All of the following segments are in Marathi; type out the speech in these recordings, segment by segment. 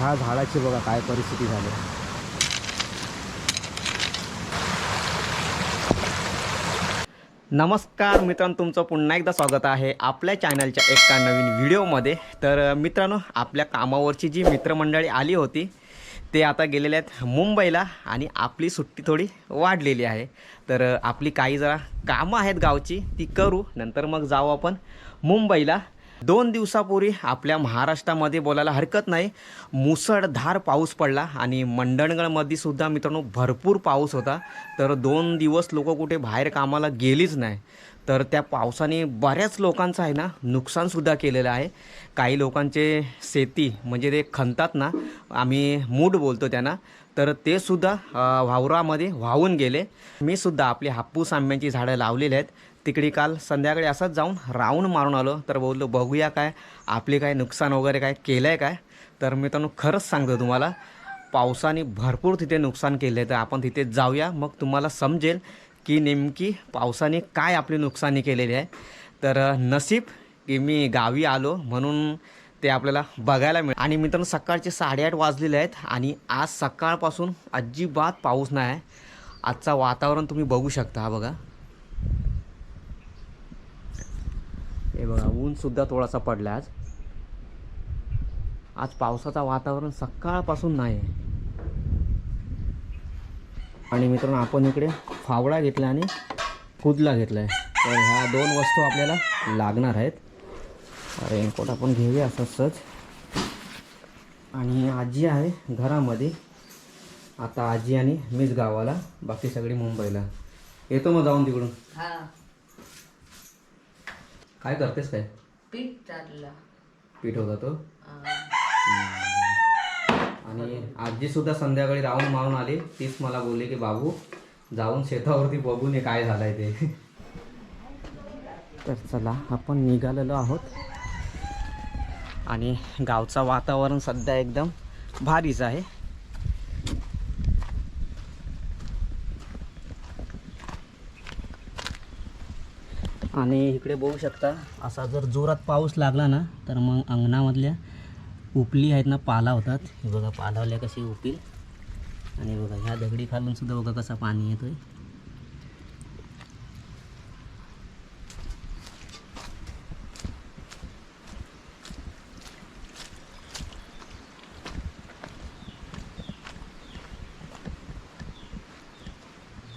ह्या झाडाची बघा काय परिस्थिती झाली. नमस्कार मित्रांनो तुमचं पुन्हा एकदा स्वागत आहे आपल्या चॅनलच्या एका नवीन व्हिडिओमध्ये. तर मित्रांनो आपल्या कामावरची जी मित्रमंडळी आली होती ते आता गेलेले आहेत मुंबईला आणि आपली सुट्टी थोडी वाढलेली आहे. तर आपली काही जरा कामं आहेत गावची ती करू नंतर मग जाऊ आपण मुंबईला. दोन दिवसापूर्वी आपल्या महाराष्ट्रामध्ये बोलायला हरकत नाही. मुसळधार पाऊस पडला आणि मंडणगडमध्ये सुद्धा मित्रांनो भरपूर पाऊस होता. तर दोन दिवस लोक कुठे बाहेर कामाला गेलीच नाही. तर त्या पावसाने बऱ्याच लोकांचं आहे ना नुकसानसुद्धा केलेलं आहे. काही लोकांचे शेती म्हणजे ते खणतात ना आम्ही मूड बोलतो त्यांना. तर ते सुद्धा वावरामध्ये वाहून गेले. मी सुद्धा आपली हापूस आंब्यांची झाडं लावलेली आहेत. तिकडे काल संध्याकाळी असंच जाऊन राऊंड मारून आलो. तर बोललो बघूया काय आपले काय नुकसान वगैरे काय केलं आहे काय? तर मित्रांनो खरंच सांगतो तुम्हाला पावसाने भरपूर तिथे नुकसान केलं आहे तर आपण तिथे जाऊया मग तुम्हाला समजेल की नेमकी पावसाने काय आपली नुकसानी केलेली आहे. तर नसीब की मी गावी आलो म्हणून ते आपल्याला बघायला मिळेल आणि मित्रांनो सकाळचे साडेआठ वाजलेले आहेत आणि आज सकाळपासून अजिबात पाऊस नाही आहे. आजचा वातावरण तुम्ही बघू शकता हा बघा. हे बघा ऊनसुद्धा थोडासा पडला आज. आज पावसाचं वातावरण सकाळपासून नाही. आहे आणि मित्रांनो आपण इकडे फावडा घेतला आणि कुदला घेतला आहे तर ह्या दोन वस्तू आपल्याला लागणार आहेत. रेनकोट आपण घेऊया असंच. आणि आजी आहे घरामध्ये. आता आजी आणि मीच गावाला बाकी सगळी मुंबईला. येतो मग जाऊन तिकडून. हा. काय करतेस काय? पीठ चाललं पीठ होता तो? हा. आणि आजी सुद्धा संध्याकाळी राहून मारून आली. तीच मला बोलली की बाबू जाऊन शेतावरती बघून ये काय झालंय ते. तर चला आपण निघालेलो आहोत. आणि गावचं वातावरण सध्या एकदम भारीच आहे. आणि इकडे बघू शकता असा जर जोरात पाऊस लागला ना तर मग अंगणामधल्या उपली आहेत ना पाला होतात. हे बघा पालावल्या कशी उपील. आणि बघा ह्या दगडी खालून सुद्धा बघा कसा पाणी येतोय.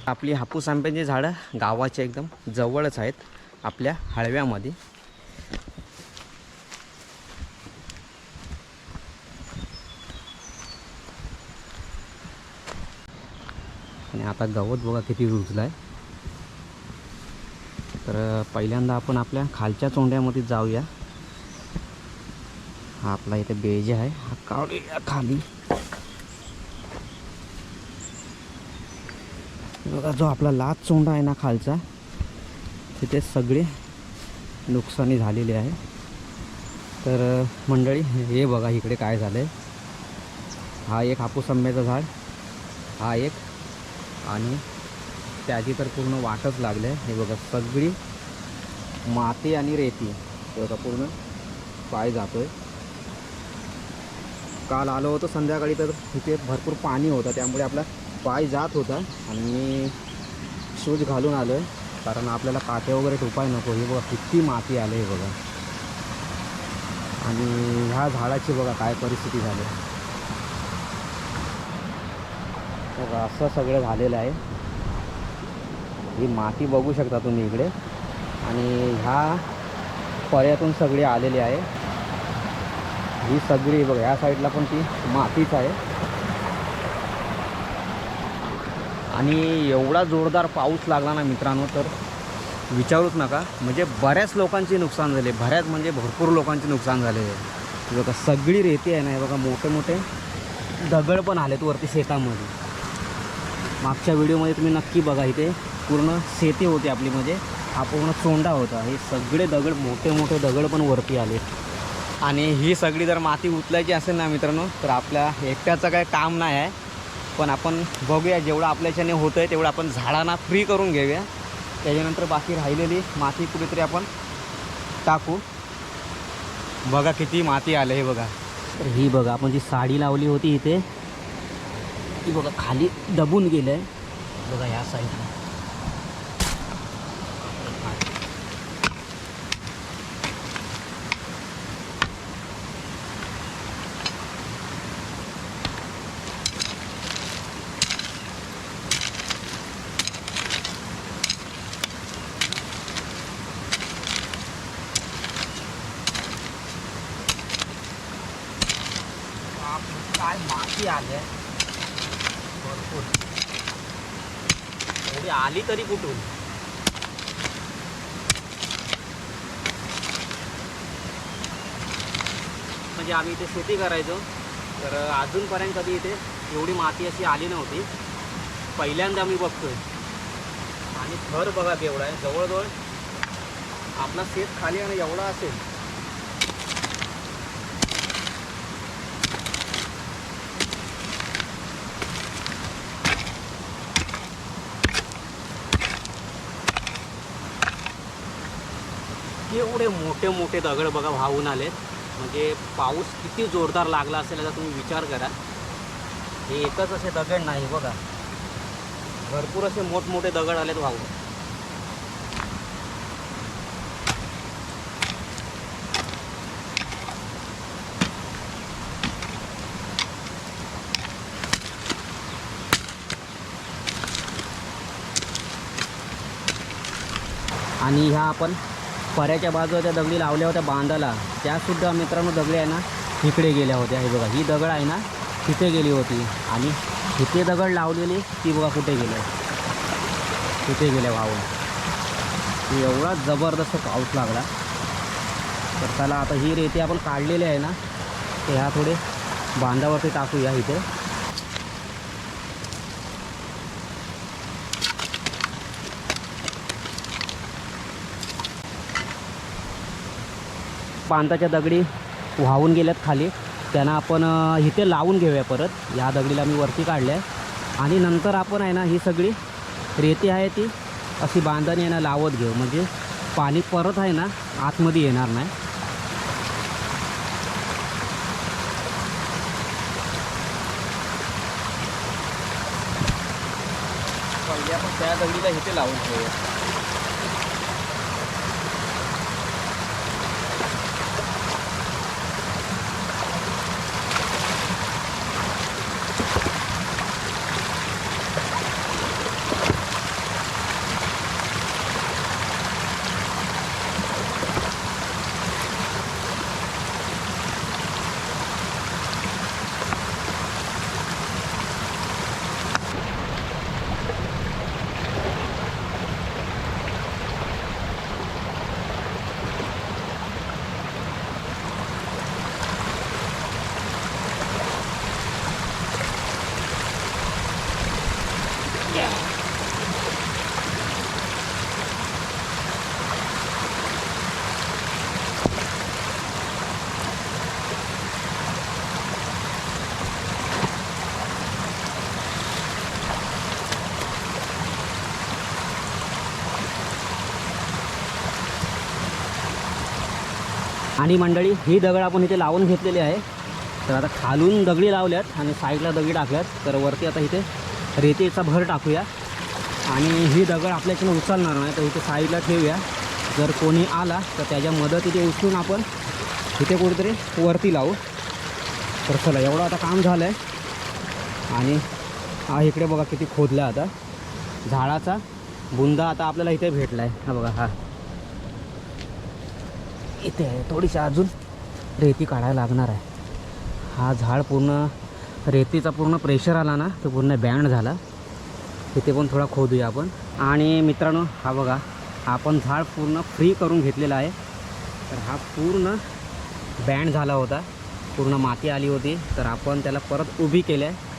आपली हापूस आंब्याची झाडं गावाच्या एकदम जवळच आहेत. आपल्या हळव्यामध्ये. आणि आता गवत बघा किती रुजलं आहे तर पहिल्यांदा आपण आपल्या खालच्या चोंड्यामध्ये जाऊया. हा आपला इथे बेज आहे. हा काढूया खाली. बघा जो आपला लाच चोंडा आहे ना खालचा तिथे सगळे नुकसानी झालेली आहे. तर मंडळी हे बघा इकडे काय झालं आहे हा एक हापूस आंब्याचं झाड हा एक आणि त्याची तर पूर्ण वाटच लागलं आहे हे बघा सगळी माती आणि रेती. बघा पूर्ण पाय जातोय. काल आलो होतो संध्याकाळी तर तिथे भरपूर पाणी होतं त्यामुळे आपला पाय जात होता आणि शूज घालून आलो आहे कारण आपल्याला काटे वगैरे टोपाय नको. हे बघा किती माती आले हे बघा. आणि ह्या झाडाची बघा काय परिस्थिती झाली. बघा असं सगळं झालेलं आहे. ही माती बघू शकता तुम्ही इकडे. आणि ह्या पर्यातून सगळी आलेली आहे. ही सगळी बघा ह्या साईडला पण ती मातीच आहे. आणि एवढा जोरदार पाऊस लागला ना मित्रांनो तर विचारूच नका. म्हणजे बऱ्याच लोकांचे नुकसान झाले. बऱ्याच म्हणजे भरपूर लोकांचे नुकसान झाले. आहे बघा सगळी रेती आहे ना बघा मोठे मोठे दगड पण आलेत वरती शेतामध्ये. मागच्या व्हिडिओमध्ये तुम्ही नक्की बघा इथे. पूर्ण शेती होती आपली म्हणजे हा पूर्ण चोंडा होता. हे सगळे दगड मोठे मोठे दगड पण वरती आले. आणि ही सगळी जर माती उचलायची असेल ना मित्रांनो तर आपल्या एकट्याचं काय काम नाही आहे. पण आपण बघूया जेवढं आपल्याच्याने होतं आहे तेवढं आपण झाडांना फ्री करून घेऊया. त्याच्यानंतर बाकी राहिलेली माती कुठेतरी आपण टाकू. बघा किती माती आलं हे बघा. तर ही बघा आपण जी साडी लावली होती इथे ती बघा खाली दबून गेलं आहे बघा ह्या साईडला किती आले भरपूर. एवढी आली तरी कुठून? म्हणजे आम्ही इथे शेती करायचो. तर अजूनपर्यंत कधी इथे एवढी माती अशी आली नव्हती. पहिल्यांदा मी बघतोय. आणि थर बघा केवढा आहे. जवळजवळ आपला शेत खाली आणि एवढा असेल. एवढे मोठे मोठे दगड बघा वाहून आलेत. म्हणजे पाऊस किती जोरदार लागला असेल याचा तुम्ही विचार करा. हे एकच असे दगड नाही बघा. भरपूर असे मोठमोठे दगड आलेत वाहून. आणि ह्या आपण पर्याच्या बाजूला त्या दगडी लावल्या होत्या बांधाला. त्यासुद्धा मित्रांनो दगडी आहे ना इकडे गेल्या होत्या. हे बघा ही दगड आहे ना तिथे गेली होती. आणि इथे दगड लावलेली ती बघा कुठे गेले. कुठे गेल्या वाहून. एवढा जबरदस्त पाऊस लागला. तर त्याला आता ही रेती आपण काढलेली आहे ना ते ह्या थोडे बांधावरती टाकूया इथे. पांताच्या दगडी वाहून गेल्यात खाली. त्यांना आपण इथे लावून घेऊया परत. ह्या दगडीला मी वरती काढल्या आणि नंतर आपण आहे ना ही सगळी रेती आहे ती अशी बांधणी आहे ना लावत घेऊ. म्हणजे पाणी परत आहे ना आतमध्ये येणार नाही. त्या दगडीला इथे लावून ठेवूया. आणि मंडळी ही दगड आपण इथे लावून घेतलेली आहे. तर आता खालून दगडी लावल्यात आणि साईडला दगडी टाकल्यात. तर वरती आता इथे रेतीचा भर टाकूया. आणि ही दगड आपल्याच्यानं उचलणार नाही तर इथे साईडला ठेवूया. जर कोणी आला तर त्याच्या मदतीने उचलून आपण इथे कुठेतरी वरती लावू. तर चला एवढं आता काम झालं आहे आणि हा इकडे बघा किती खोदला आता. झाडाचा बुंदा आता आपल्याला इथे भेटला आहे हा बघा हा. इथे आहे थोडीशी अजून रेती काढायला लागणार आहे. हा झाड पूर्ण रेतीचा पूर्ण प्रेशर आला ना तो पूर्ण बँड झाला. तिथे पण थोडा खोदूया आपण. आणि मित्रांनो हा बघा आपण झाड पूर्ण फ्री करून घेतलेला आहे. तर हा पूर्ण बँड झाला होता. पूर्ण माती आली होती. तर आपण त्याला परत उभी केलं आहे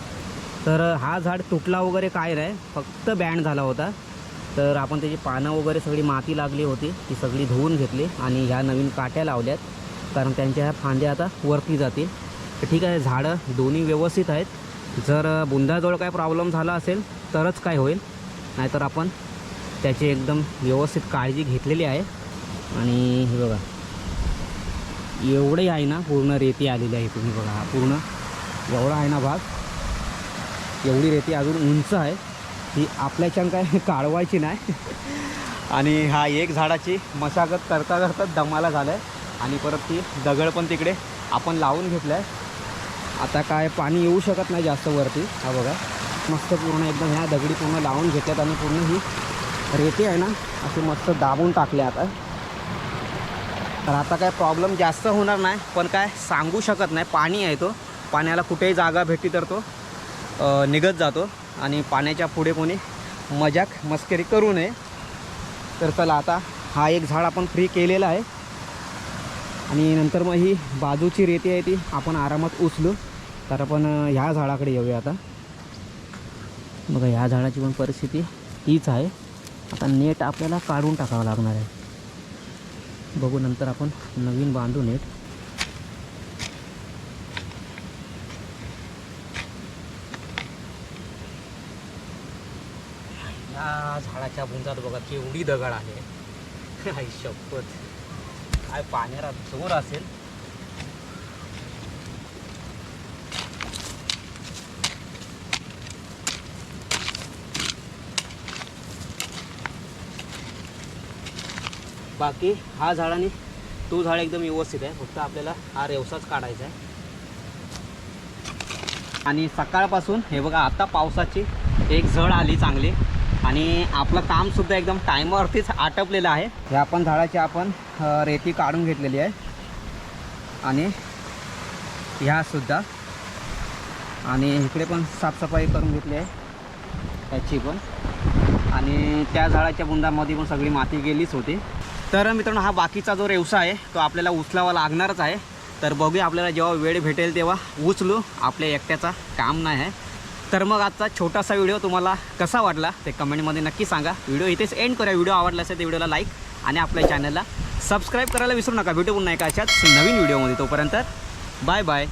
तर हा झाड तुटला वगैरे काय नाही फक्त बँड झाला होता. तर आपण त्याची पानं वगैरे सगळी माती लागली होती ती सगळी धुवून घेतली आणि ह्या नवीन काट्या लावल्यात. कारण त्यांच्या ह्या फांद्या आता वरती जातील. तर ठीक आहे झाडं दोन्ही व्यवस्थित आहेत. जर बुंदाजवळ काय प्रॉब्लेम झाला असेल तरच काय होईल. नाहीतर आपण त्याची एकदम व्यवस्थित काळजी घेतलेली आहे. आणि हे बघा एवढे आहे ना पूर्ण रेती आलेली आहे तुम्ही बघा हा पूर्ण एवढा आहे ना भाग. एवढी रेती अजून उंच आहे. ही आपल्याच्यान काय काढवायची नाही. आणि हा एक झाडाची मशागत करता करता दमाला झालं आहे आणि परत ती दगड पण तिकडे आपण लावून घेतलं आहे आता काय पाणी येऊ शकत नाही जास्त वरती. हा बघा. मस्त पूर्ण एकदम ह्या दगडी पूर्ण लावून घेतल्यात आणि पूर्ण ही रेती आहे ना अशी मस्त दाबून टाकले आता. तर आता काय प्रॉब्लेम जास्त होणार नाही पण काय सांगू शकत नाही. पाणी आहे तो. पाण्याला कुठेही जागा भेटली तर तो निघत जातो. आणि पाण्याच्या पुढे कोणी मजाक मस्करी करू नये. तर चला आता हा एक झाड आपण फ्री केलेला आहे. आणि नंतर मग ही बाजूची रेती आहे ती आपण आरामात उचलू. तर आपण ह्या झाडाकडे येऊया आता. बघा ह्या झाडाची पण परिस्थिती हीच आहे. आता नेट आपल्याला काढून टाकावं लागणार आहे. बघू नंतर आपण नवीन बांधू नेट. या झाडाच्या भुंजात बघा केवढी दगड आहे. आई शपथ. काय पाण्याला जोर असेल. बाकी हा झाडाने तो झाड एकदम व्यवस्थित आहे. फक्त आपल्याला हा रेवसाच काढायचा आहे. आणि सकाळपासून हे बघा आता पावसाची एक झड आली चांगली. आणि आपलं कामसुद्धा एकदम टायमावरतीच आटपलेलं आहे. ह्या पण झाडाची आपण रेती काढून घेतलेली आहे. आणि ह्यासुद्धा आणि इकडे पण साफसफाई करून घेतली आहे. त्याची पण. आणि त्या झाडाच्या बुंदामध्ये पण सगळी माती गेलीच होती. तर मित्रांनो हा बाकीचा जो रेवसा आहे तो आपल्याला उचलावा लागणारच आहे. तर बघूया आपल्याला जेव्हा वेळ भेटेल तेव्हा उचलू. आपल्या एकट्याचा काम नाही आहे. तर मग आजचा छोटासा व्हिडिओ तुम्हाला कसा वाटला ते कमेंटमध्ये नक्की सांगा. व्हिडिओ इथेच एंड करा व्हिडिओ आवडला असेल तर व्हिडिओला लाईक आणि आपल्या चॅनलला सबस्क्राईब करायला विसरू नका. भेटू पुन्हा एका अशाच नवीन व्हिडिओमध्ये तोपर्यंत. Bye bye